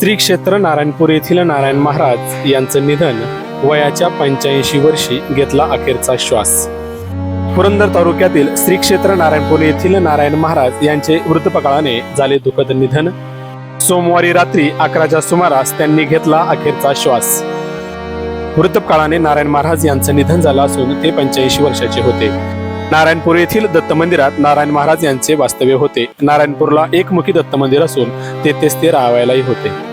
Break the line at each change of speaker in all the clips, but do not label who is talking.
श्री क्षेत्र नारायणपूर येथील नारायण महाराज यांचं निधन वयाच्या पंच्याऐंशी वर्षी घेतला अखेरचा श्वास. पुरंदर तालुक्यातील श्री क्षेत्र नारायणपूर येथील नारायण महाराज यांचे वृत्तपकाळाने झाले दुःखद निधन. सोमवारी रात्री अकराच्या सुमारास त्यांनी घेतला अखेरचा श्वास. वृत्तपकाळाने नारायण महाराज यांचं निधन झालं असून ते पंच्याऐंशी वर्षाचे होते. नारायणपूर येथील दत्त मंदिरात नारायण महाराज यांचे वास्तव्य होते. नारायणपूरला एकमुखी दत्त मंदिर असून तेथेच ते राहावायलाही होते.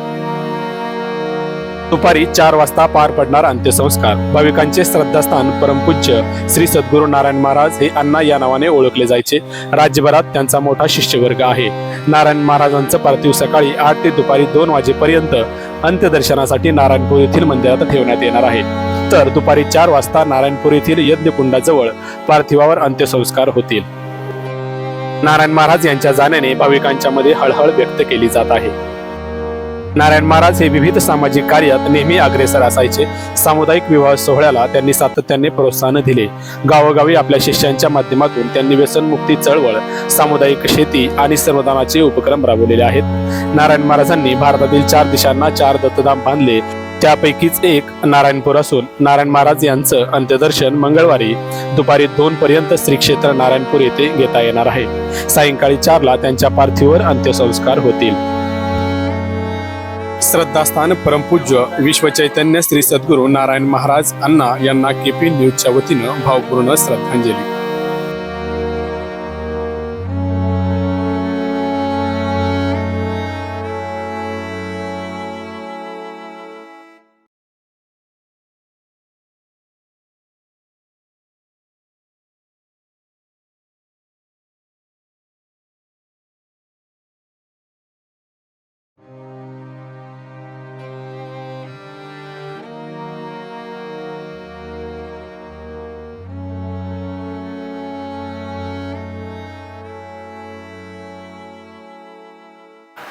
दुपारी चार वाजता पार पडणार अंत्यसंस्कार. भाविकांचे श्रद्धास्थान परमपूज्य श्री सद्गुरू नारायण महाराज हे अण्णा या नावाने ओळखले जायचे. राज्यभरात त्यांचा मोठा शिष्यवर्ग आहे. नारायण महाराजांचं पार्थिव सकाळी आठ ते दुपारी दोन वाजेपर्यंत अंत्यदर्शनासाठी नारायणपूर येथील मंदिरात ठेवण्यात येणार आहे. तर दुपारी चार वाजता नारायणपूर येथील यज्ञकुंडाजवळ पार्थिवावर अंत्यसंस्कार होतील. नारायण महाराज यांच्या जाण्याने भाविकांच्या मध्ये हळहळ व्यक्त केली जात आहे. नारायण महाराज हे विविध सामाजिक कार्यात नेहमी अग्रेसर असायचे. सामुदायिक विवाह सोहळ्याला त्यांनी सातत्याने प्रोत्साहन दिले. गावोगावी आपल्या शिष्यांच्या माध्यमातून त्यांनी व्यसनमुक्ती चळवळ सामुदायिक शेती आणि सर्वदानाचे उपक्रम राबवलेले आहेत. नारायण महाराजांनी भारतातील चार दिशांना चार दत्तधाम बांधले. त्यापैकीच एक नारायणपूर असून नारायण महाराज यांचं अंत्यदर्शन मंगळवारी दुपारी दोन पर्यंत श्री क्षेत्र नारायणपूर येथे घेता येणार आहे. सायंकाळी चारला त्यांच्या पार्थिवावर अंत्यसंस्कार होतील. श्रद्धास्थान परमपूज्य विश्व चैतन्य श्री सद्गुरू नारायण महाराज अण्णा यांना केपी न्यूजच्या वतीनं भावपूर्ण श्रद्धांजली.